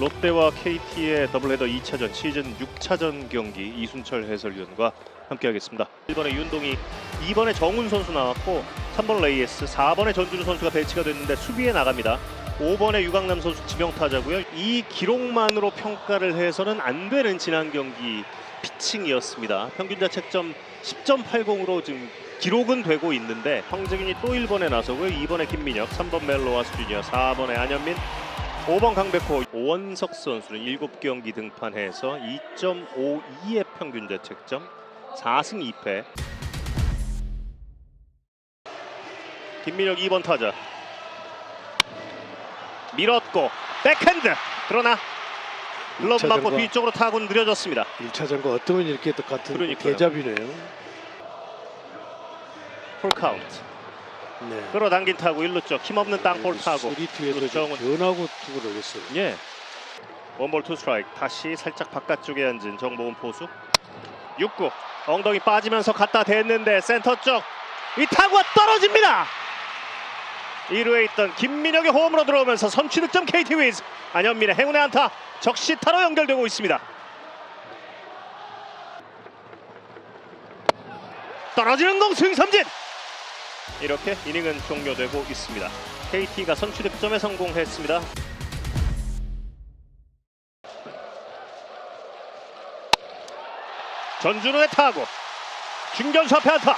롯데와 KT의 더블헤더 2차전 시즌 6차전 경기 이순철 해설위원과 함께하겠습니다. 1번에 윤동희, 2번에 정훈 선수 나왔고 3번 레이에스, 4번에 전준우 선수가 배치가 됐는데 수비에 나갑니다. 5번에 유강남 선수 지명타자고요. 이 기록만으로 평가를 해서는 안 되는 지난 경기 피칭이었습니다. 평균 자책점 10.80으로 지금 기록은 되고 있는데 황재균이 또 1번에 나서고요. 2번에 김민혁, 3번 멜로와스 주니어, 4번에 안현민, 5번 강백호, 오원석 선수는 7경기 등판해서 2.52의 평균 자책점, 4승 2패. 김민혁 2번 타자. 밀었고 백핸드 그러나 글러브 맞고 뒤쪽으로 타고 느려졌습니다. 1차전과 어쩌면 이렇게 똑같은 그러니까요. 대잡이네요. 풀 카운트. 네. 끌어당긴 타구 1루 쪽. 힘없는 땅볼 타고 수리 뒤에서 그렇죠. 변하고 투구를 올렸어요. 예. 원볼 투 스트라이크. 다시 살짝 바깥쪽에 앉은 정보훈 포수. 6구. 엉덩이 빠지면서 갖다 댔는데 센터 쪽. 이 타구가 떨어집니다! 1루에 있던 김민혁의 홈으로 들어오면서 선취 득점 KT 위즈. 안현민의 행운의 안타. 적시타로 연결되고 있습니다. 떨어지는 공 스윙 삼진 이렇게 이닝은 종료되고 있습니다. KT가 선취 득점에 성공했습니다. 전준우의 타구 중견수 앞에 안타.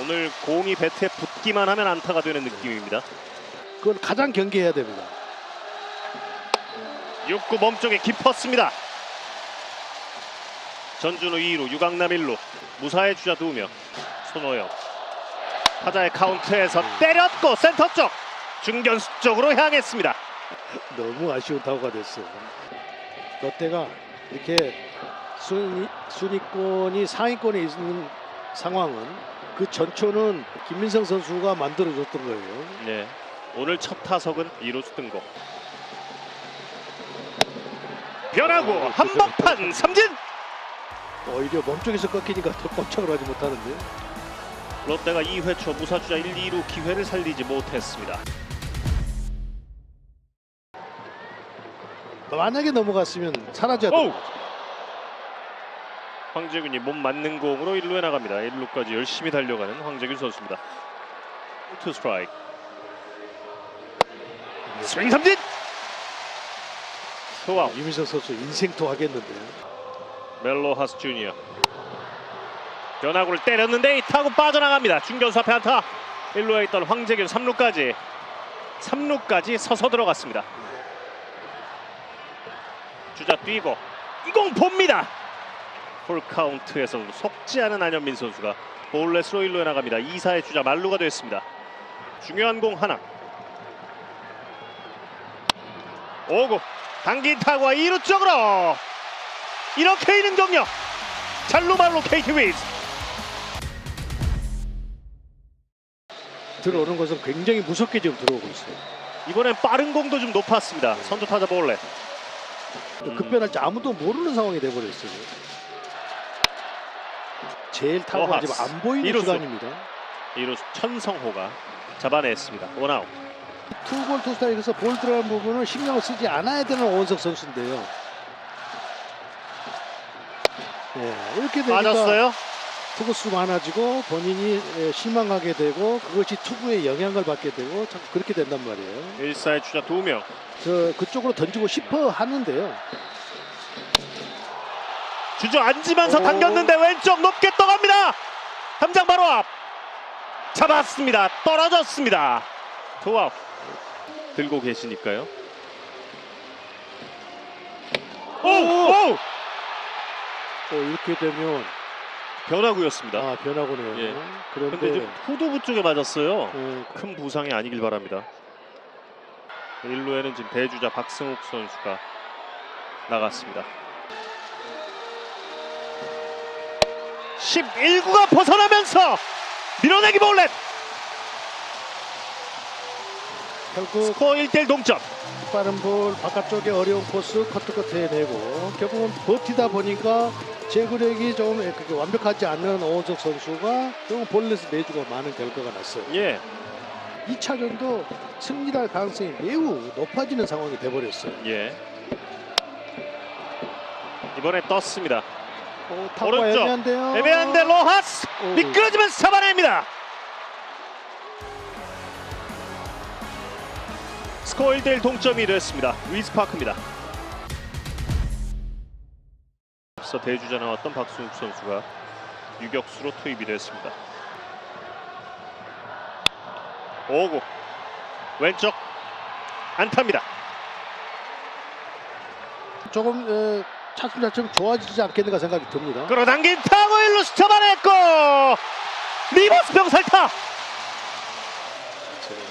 오늘 공이 배트에 붙기만 하면 안타가 되는 느낌입니다. 그건 가장 경계해야 됩니다. 6구 몸쪽에 깊었습니다. 전준우 2루 유강남 1루 무사의 주자 2명 손호영 타자의 카운트에서 때렸고 센터 쪽 중견수 쪽으로 향했습니다 너무 아쉬운 타구가 됐어요. 롯데가 이렇게 순위, 순위권이 상위권에 있는 상황은 그 전초는 김민성 선수가 만들어줬던 거예요. 네. 오늘 첫 타석은 2루수 등곡 변하고 한방판 삼진 오히려 몸쪽에서 꺾이니까 더 꼼짝을 하지 못하는데 롯데가 2회 초 무사주자 1, 2루 기회를 살리지 못했습니다. 만약에 넘어갔으면 사라져야. 황재균이 몸 맞는 공으로 1루에 나갑니다. 1루까지 열심히 달려가는 황재균 선수입니다. 투 스트라이크. 스윙 삼진. 투아웃. 유민석 선수 인생토 하겠는데요. 멜로 하스 주니어. 변화구를 때렸는데 이 타구 빠져나갑니다. 중견수 앞에 안타. 1루에 있던 황재균 3루까지 3루까지 서서 들어갔습니다. 주자 뛰고 이공 봅니다. 볼 카운트에서 속지 않은 안현민 선수가 볼넷으로 1루에 나갑니다. 2사의 주자 말루가 됐습니다. 중요한 공 하나. 오구 당긴 타구와 2루 쪽으로 이렇게 이는 경력 잘루말로 KT 위즈 들어오는 것은 굉장히 무섭게 지금 들어오고 있어요. 이번엔 빠른 공도 좀 높았습니다. 선두 타자 음. 급변할지 아무도 모르는 상황이 돼버렸어요. 제일 어하스. 지금 안 보이는 이루수. 시간입니다. 이루 천성호가 잡아냈습니다. 원아웃 투볼 투스타일에서 볼 들어간 부분을 신경을 쓰지 않아야 되는 오원석 선수인데요. 네, 이렇게 되니까 빠졌어요. 투구수 많아지고 본인이 예, 실망하게 되고 그것이 투구에 영향을 받게 되고 자꾸 그렇게 된단 말이에요. 1사의 주자 2명 저 그쪽으로 던지고 싶어 하는데요. 주저앉으면서 오. 당겼는데 왼쪽 높게 떠갑니다. 담장 바로 앞 잡았습니다. 떨어졌습니다. 투아웃 들고 계시니까요. 오! 오! 어, 이렇게 되면 변화구였습니다. 아 변하고네요. 예. 그런데 근데 후두부 쪽에 맞았어요. 어, 큰 부상이 아니길 바랍니다. 1루에는 지금 대주자 박승욱 선수가 나갔습니다. 11구가 벗어나면서 밀어내기 볼넷 결국 스코어 1대1 동점 빠른 볼 바깥쪽에 어려운 코스 커트 커트에 내고 결국은 버티다 보니까 제구력이 좀 그게 완벽하지 않는 오원석 선수가 결국 볼넷을 내주고 많은 결과가 났어요. 예 2차전도 승리할 가능성이 매우 높아지는 상황이 돼버렸어요. 예. 이번에 떴습니다. 어, 타구가 오른쪽. 애매한데요. 애매한데 로하스 오. 미끄러지면서 잡아냅니다. 스코어 1대1 동점이 됐습니다. 위즈파크입니다. 앞서 대주자 나왔던 박승욱 선수가 유격수로 투입이 됐습니다. 오구 왼쪽 안타입니다. 조금 에, 차츰차츰 좋아지지 않겠는가 생각이 듭니다. 끌어당긴 타고 1루수 잡아냈고 리버스 병살타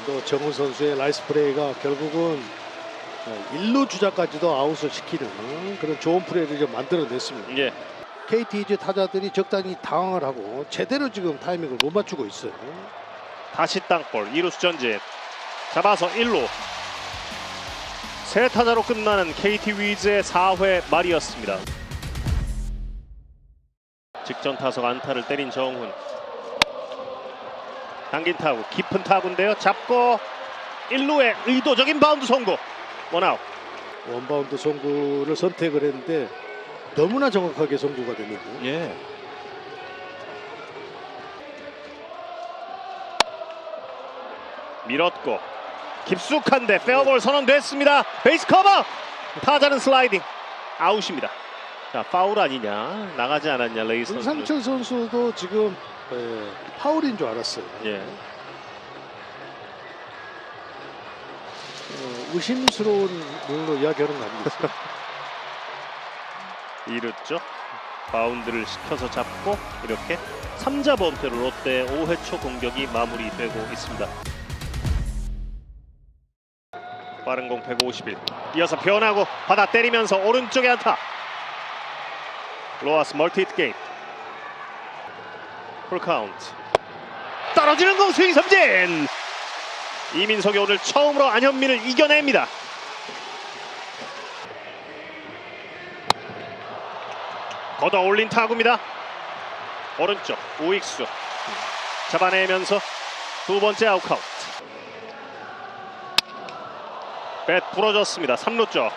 또 정우 선수의 라이스 플레이가 결국은 어, 일루 주자까지도 아웃을 시키는 그런 좋은 플레이를 좀 만들어냈습니다. 예. KT 이제 타자들이 적당히 당황을 하고 제대로 지금 타이밍을 못 맞추고 있어요. 다시 땅볼 2루수 전진 잡아서 1루 세 타자로 끝나는 KT 위즈의 4회 말이었습니다 직전 타석 안타를 때린 정훈 당긴 타구 깊은 타구인데요 잡고 1루에 의도적인 바운드 송구 원아웃 원바운드 송구를 선택을 했는데 너무나 정확하게 송구가 됐는데 예. 밀었고 깊숙한데 페어볼 선언됐습니다. 베이스 커버. 타자는 슬라이딩. 아웃입니다. 자 파울 아니냐 나가지 않았냐 레이스 선수. 상철 선수도 지금 에, 파울인 줄 알았어요. 예. 어, 의심스러운 물로 이야기하는 거 아니겠어요? 이르죠. 바운드를 시켜서 잡고 이렇게 3자 범퇴로 롯데 5회 초 공격이 마무리되고 있습니다. 빠른 공 151. 이어서 변하고 받아 때리면서 오른쪽에 안타. 로아스 멀티 히트 게임. 풀 카운트. 떨어지는 공 스윙 삼진. 이민석이 오늘 처음으로 안현민을 이겨냅니다. 걷어 올린 타구입니다. 오른쪽 우익수 잡아내면서 두 번째 아웃 카운트. 뱃 부러졌습니다. 3루 쪽.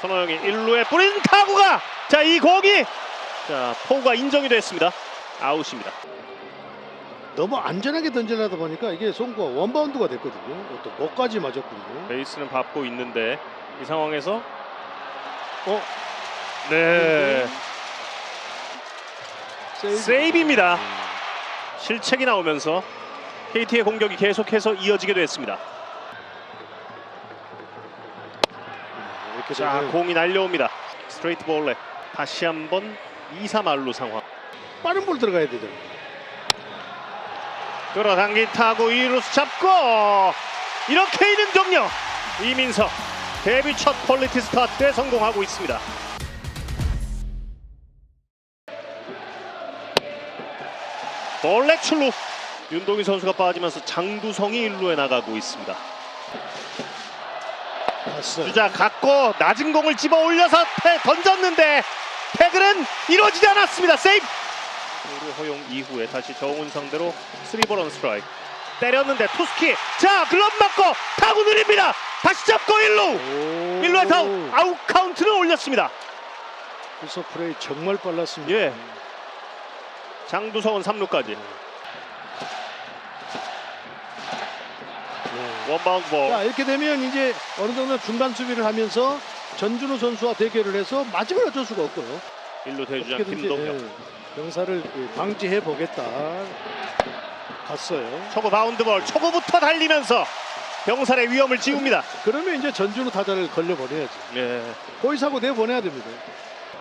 손호영이 1루에 뿌린 타구가 자 이 공이 자 포구가 인정이 됐습니다. 아웃입니다. 너무 안전하게 던지려다 보니까 이게 송구가 원바운드가 됐거든요. 또 목까지 맞았거든요. 베이스는 밟고 있는데 이 상황에서 어? 네 세이브. 세이브입니다. 실책이 나오면서 KT의 공격이 계속해서 이어지게 됐습니다. 이렇게 자 되면 공이 날려옵니다. 스트레이트 볼에 다시 한번 2, 3알루 상황. 빠른 볼 들어가야 되잖아요. 끌어당긴 타고 2루수 잡고 이렇게 이는 종료. 이민석 데뷔 첫 퀄리티 스타트에 성공하고 있습니다. 볼렉 출루. 윤동희 선수가 빠지면서 장두성이 1루에 나가고 있습니다. 주자 갖고 낮은 공을 집어 올려서 패 던졌는데 태그는 이루어지지 않았습니다. 세이프. 우루 허용 이후에 다시 정훈 상대로 3볼 원 스트라이크. 때렸는데 투스키. 자 글럽 맞고 타구 느립니다. 다시 잡고 1루. 오. 1루에 타우 아웃 카운트를 올렸습니다. 구서 플레이 정말 빨랐습니다. 예. 장두성은 3루까지. 원바운드 볼. 자 이렇게 되면 이제 어느 정도 중간 수비를 하면서 전준우 선수와 대결을 해서 맞으면 어쩔 수가 없고요. 1루 대주자 어떻게든지 김동현. 예, 병사를 예, 방지해 보겠다. 갔어요. 초구 바운드 볼. 초구부터 달리면서 병살의 위험을 지웁니다. 그러면 이제 전준우 타자를 걸려버려야지. 예. 고의사고 내보내야 됩니다.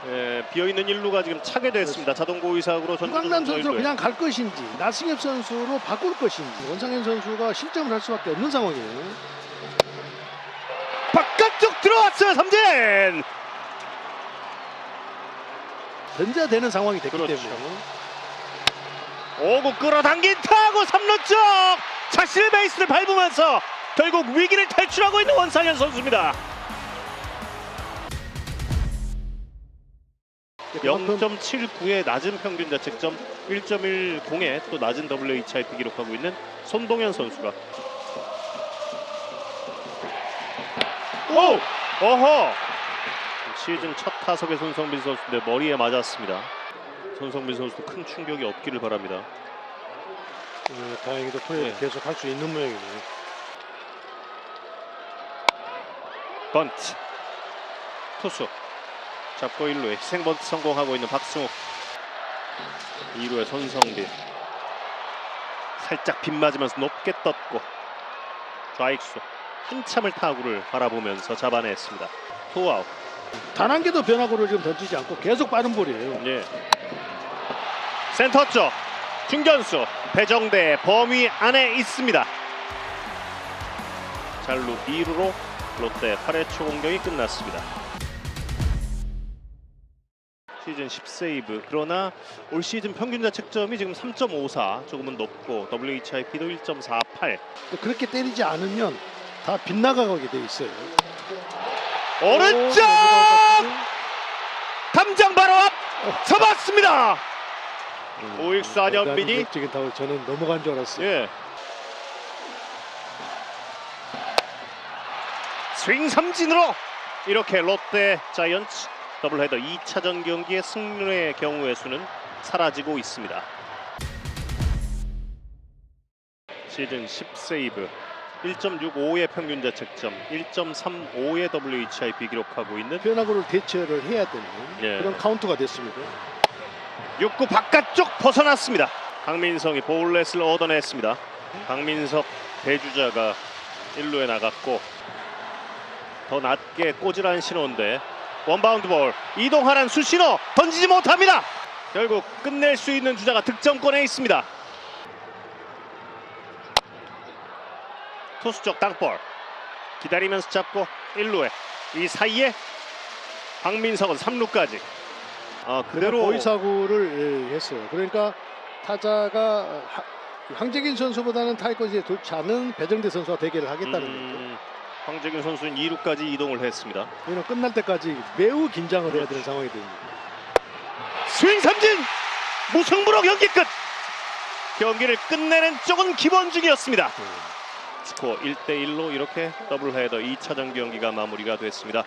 예, 비어있는 1루가 지금 차게 됐습니다. 자동 고의사고로 전주준 유강남 선수 선수로 1루에. 그냥 갈 것인지 나승엽 선수로 바꿀 것인지 원상현 선수가 실점을 할 수밖에 없는 상황이에요. 바깥쪽 들어왔어요 삼진. 던져야 되는 상황이 됐기 그렇죠. 때문에 오구 끌어당긴 타고 3루 쪽 자신의 베이스를 밟으면서 결국 위기를 탈출하고 있는 원상현 선수입니다. 0.79의 낮은 평균 자책점 1.10의 또 낮은 WHIP 기록하고 있는 손동현 선수가 오! 어허! 시즌 첫 타석의 손성빈 선수인데 머리에 맞았습니다. 손성빈 선수도 큰 충격이 없기를 바랍니다. 어, 다행히도 플레이 네. 를 계속 할 수 있는 모양이네요. 번트 투수 잡고 1루에 희생 번트 성공하고 있는 박승욱 2루에 손성빈 살짝 빗맞으면서 높게 떴고 좌익수 한참을 타구를 바라보면서 잡아냈습니다. 투아웃. 단 한 개도 변화구를 지금 던지지 않고 계속 빠른 볼이에요. 예. 센터 쪽. 중견수. 배정대 범위 안에 있습니다. 잘루 2루로 롯데 8회 초 공격이 끝났습니다 시즌 10세이브 그러나 올 시즌 평균 자책점이 지금 3.54 조금은 높고 WHIP도 1.48또 그렇게 때리지 않으면 다 빗나가게 돼 있어요. 오른쪽. 담장 바로 앞 잡았습니다 격적인 타구 저는 넘어간 줄 알았어요. 예. 스윙 삼진으로 이렇게 롯데 자이언츠 더블헤더 2차전 경기의 승률의 경우의 수는 사라지고 있습니다. 시즌 10세이브 1.65의 평균 자책점 1.35의 WHIP 기록하고 있는 변화구를 대처를 해야 되는 예. 그런 카운트가 됐습니다. 6구 바깥쪽 벗어났습니다. 강민성이 볼넷을 얻어냈습니다. 강민석 대주자가 1루에 나갔고 더 낮게 꼬질한 신호인데 원바운드 볼 이동하는 수신호 던지지 못합니다. 결국 끝낼 수 있는 주자가 득점권에 있습니다. 투수 쪽 땅볼 기다리면서 잡고 1루에 이 사이에 강민석은 3루까지 아 그대로 보이 사구를 예, 했어요. 그러니까 타자가 하- 황재균 선수보다는 타이거즈에 좋지 않은 배정대 선수와 대결을 하겠다는 거죠. 음, 황재균 선수는 2루까지 이동을 했습니다. 왜냐면 끝날 때까지 매우 긴장을 해야 되는 상황이 됩니다. 스윙 삼진 무승부로 경기 끝. 경기를 끝내는 쪽은 김원중이었습니다. 스코어 1대 1로 이렇게 더블헤더 2차전 경기가 마무리가 됐습니다.